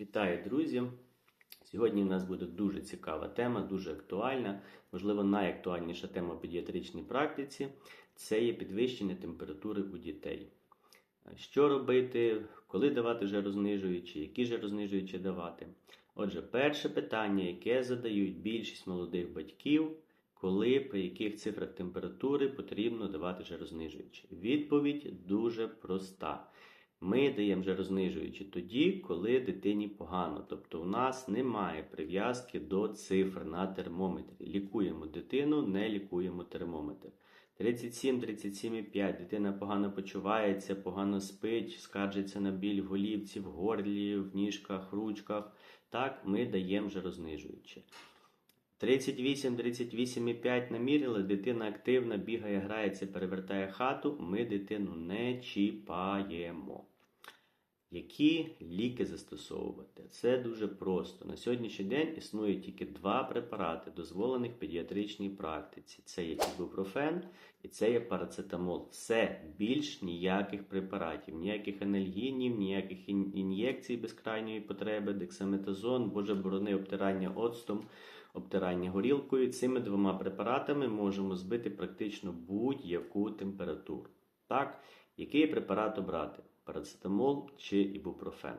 Вітаю, друзі! Сьогодні в нас буде дуже цікава тема, дуже актуальна, можливо, найактуальніша тема в педіатричній практиці це є підвищення температури у дітей. Що робити, коли давати жарознижуючі, які жарознижуючі давати? Отже, перше питання, яке задають більшість молодих батьків, коли при яких цифрах температури потрібно давати жарознижуючі? Відповідь дуже проста. Ми даємо жарознижуючі тоді, коли дитині погано. Тобто у нас немає прив'язки до цифр на термометрі. Лікуємо дитину, не лікуємо термометр. 37, 37,5, дитина погано почувається, погано спить, скаржиться на біль в голівці, в горлі, в ніжках, ручках. Так, ми даємо жарознижуючі. 38, 38,5 наміряли, дитина активна, бігає, грається, перевертає хату. Ми дитину не чіпаємо. Які ліки застосовувати? Це дуже просто. На сьогоднішній день існує тільки два препарати, дозволених в педіатричній практиці. Це є ібупрофен і це є парацетамол. Все більш ніяких препаратів, ніяких анальгінів, ніяких ін'єкцій без крайньої потреби, дексаметазон, боже борони, обтирання оцтом, обтирання горілкою. Цими двома препаратами можемо збити практично будь-яку температуру. Так, який препарат обрати? Парацетамол чи ібупрофен?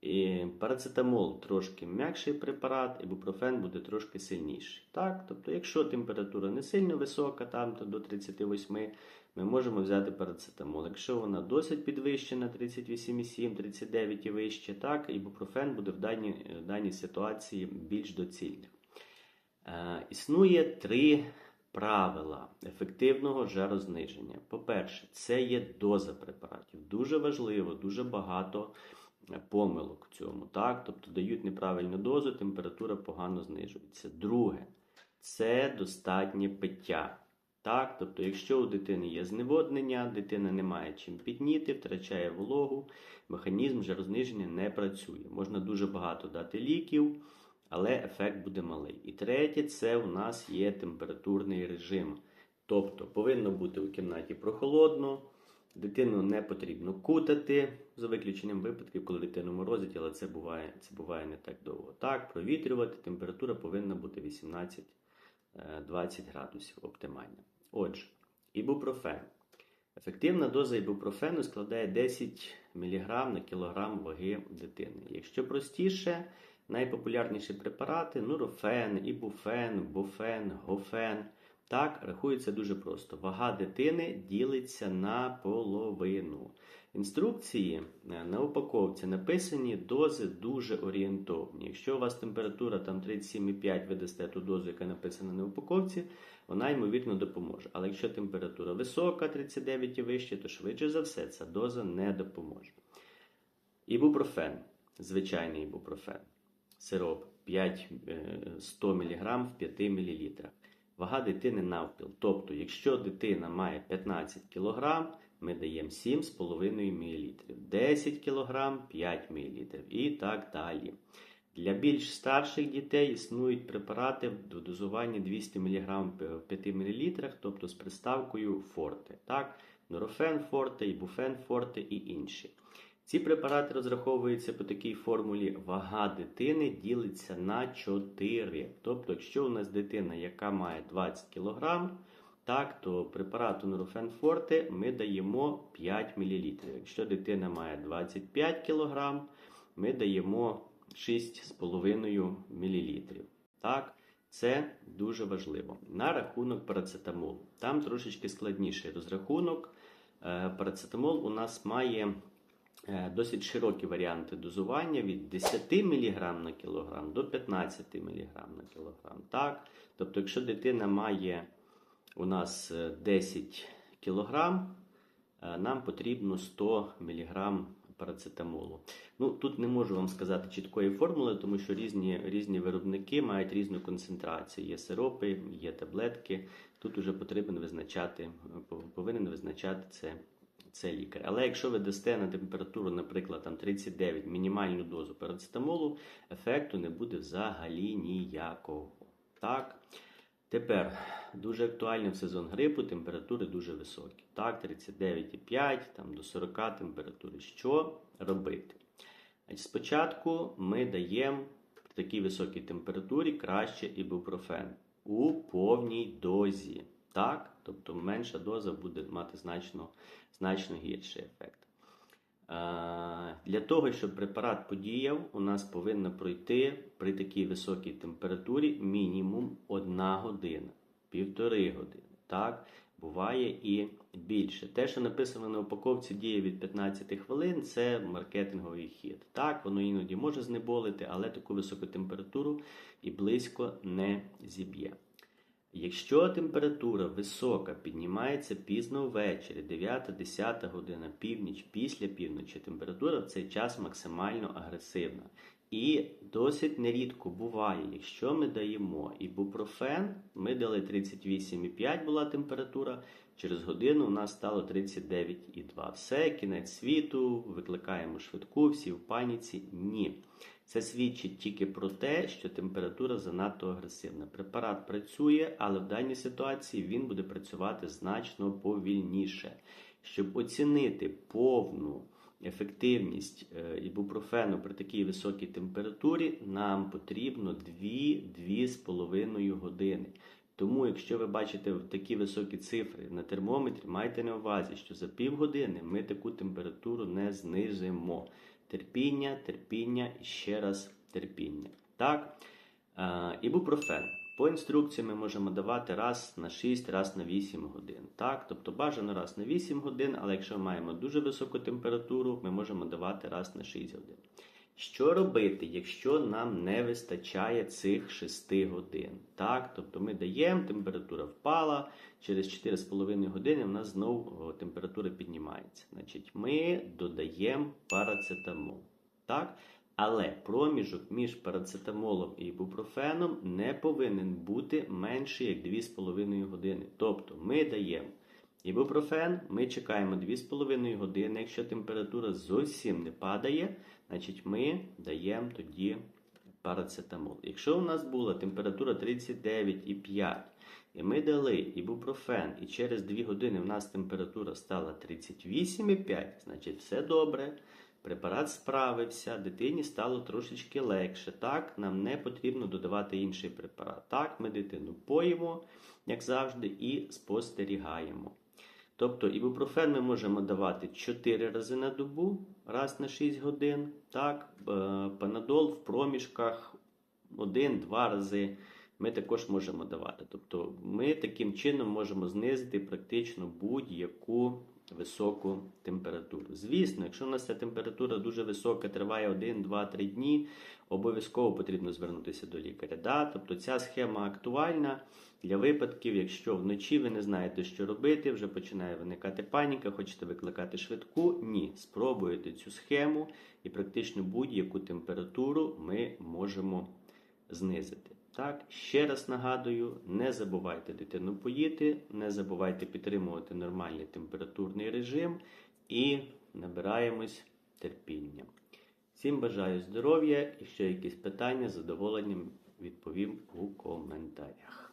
І парацетамол трошки м'якший препарат, ібупрофен буде трошки сильніший. Так? Тобто, якщо температура не сильно висока, там то до 38, ми можемо взяти парацетамол. Якщо вона досить підвищена, 38,7, 39 і вище, так, ібупрофен буде в даній, в даній ситуації більш доцільним. Е, існує три правила ефективного жарозниження. По-перше, це є доза препаратів. Дуже важливо, дуже багато е, помилок в цьому. Так? Тобто дають неправильну дозу, температура погано знижується. Друге, це достатнє пиття. Так? Тобто, якщо у дитини є зневоднення, дитина не має чим підніти, втрачає вологу, механізм жарозниження не працює. Можна дуже багато дати ліків але ефект буде малий. І третє, це у нас є температурний режим. Тобто повинно бути у кімнаті прохолодно, дитину не потрібно кутати, за виключенням випадків, коли дитину морозить, але це буває, це буває не так довго. Так, провітрювати, температура повинна бути 18-20 градусів оптимальна. Отже, ібупрофен. Ефективна доза ібупрофену складає 10 мг на кілограм ваги дитини. Якщо простіше, найпопулярніші препарати нурофен, ібуфен, буфен, гофен. Так, рахується дуже просто. Вага дитини ділиться на половину. Інструкції е, на упаковці написані дози дуже орієнтовні. Якщо у вас температура там 37,5, ви дасте ту дозу, яка написана на упаковці, вона ймовірно допоможе. Але якщо температура висока, 39 і вище, то швидше за все ця доза не допоможе. Ібупрофен, звичайний ібупрофен, сироп 5, е, 100 мг в 5 мл. Вага дитини навпіл. Тобто, якщо дитина має 15 кг, ми даємо 7,5 мл, 10 кг 5 мл і так далі. Для більш старших дітей існують препарати в дозуванні 200 мг в 5 мл, тобто з приставкою форте. Так? Норофен форте, ібуфен форте і інші. Ці препарати розраховуються по такій формулі вага дитини ділиться на 4. Тобто, якщо у нас дитина, яка має 20 кг, так, то препарату Nurofen Forte ми даємо 5 мл. Якщо дитина має 25 кг, ми даємо 6,5 мл. Так, це дуже важливо. На рахунок парацетамолу. Там трошечки складніший розрахунок. Е, Парацетамол у нас має досить широкі варіанти дозування від 10 мг на кілограм до 15 мг на кілограм. Так? Тобто, якщо дитина має у нас е, 10 кг, е, нам потрібно 100 мг парацетамолу. Ну, тут не можу вам сказати чіткої формули, тому що різні, різні виробники мають різну концентрацію. Є сиропи, є таблетки. Тут уже потрібно визначати, повинен визначати це, це лікар. Але якщо ви дасте на температуру, наприклад, там 39 мінімальну дозу парацетамолу, ефекту не буде взагалі ніякого. Так. Тепер дуже актуально в сезон грипу температури дуже високі. Так, 39,5 там, до 40 температури. Що робити? Спочатку ми даємо при такій високій температурі краще ібупрофен у повній дозі. Так? Тобто менша доза буде мати значно, значно гірший ефект. Е, Для того, щоб препарат подіяв, у нас повинна пройти при такій високій температурі мінімум 1 година, півтори години. Так? Буває і більше. Те, що написано на упаковці діє від 15 хвилин, це маркетинговий хід. Так, воно іноді може знеболити, але таку високу температуру і близько не зіб'є. Якщо температура висока, піднімається пізно ввечері, 9-10 година, північ, після півночі, температура в цей час максимально агресивна. І досить нерідко буває, якщо ми даємо ібупрофен, ми дали 38,5 була температура, через годину у нас стало 39,2. Все, кінець світу, викликаємо швидку, всі в паніці. Ні. Це свідчить тільки про те, що температура занадто агресивна. Препарат працює, але в даній ситуації він буде працювати значно повільніше. Щоб оцінити повну ефективність е, ібупрофену при такій високій температурі, нам потрібно 2-2,5 години. Тому, якщо ви бачите такі високі цифри на термометрі, майте на увазі, що за півгодини ми таку температуру не знизимо. Терпіння, терпіння і ще раз терпіння. Так? Ібупрофен. По інструкції ми можемо давати раз на 6, раз на 8 годин. Так? Тобто бажано раз на 8 годин, але якщо маємо дуже високу температуру, ми можемо давати раз на 6 годин. Що робити, якщо нам не вистачає цих 6 годин? Так? Тобто ми даємо, температура впала, через 4,5 години в нас знову температура піднімається. Значить, Ми додаємо парацетамол. Так? Але проміжок між парацетамолом і ібупрофеном не повинен бути менше як 2,5 години. Тобто ми даємо ібупрофен, ми чекаємо 2,5 години. Якщо температура зовсім не падає, значить ми даємо тоді парацетамол. Якщо у нас була температура 39,5 і ми дали ібупрофен, і через 2 години в нас температура стала 38,5, значить все добре. Препарат справився, дитині стало трошечки легше. Так, нам не потрібно додавати інший препарат. Так, ми дитину поїмо, як завжди, і спостерігаємо. Тобто ібупрофен ми можемо давати 4 рази на добу, раз на 6 годин. Так, е, панадол в проміжках 1-2 рази ми також можемо давати. Тобто ми таким чином можемо знизити практично будь-яку високу температуру. Звісно, якщо у нас ця температура дуже висока, триває 1, 2, 3 дні, обов'язково потрібно звернутися до лікаря. Да? Тобто ця схема актуальна для випадків, якщо вночі ви не знаєте, що робити, вже починає виникати паніка, хочете викликати швидку. Ні, спробуйте цю схему і практично будь-яку температуру ми можемо знизити. Так, ще раз нагадую, не забувайте дитину поїти, не забувайте підтримувати нормальний температурний режим і набираємось терпіння. Всім бажаю здоров'я і ще якісь питання з задоволенням відповім у коментарях.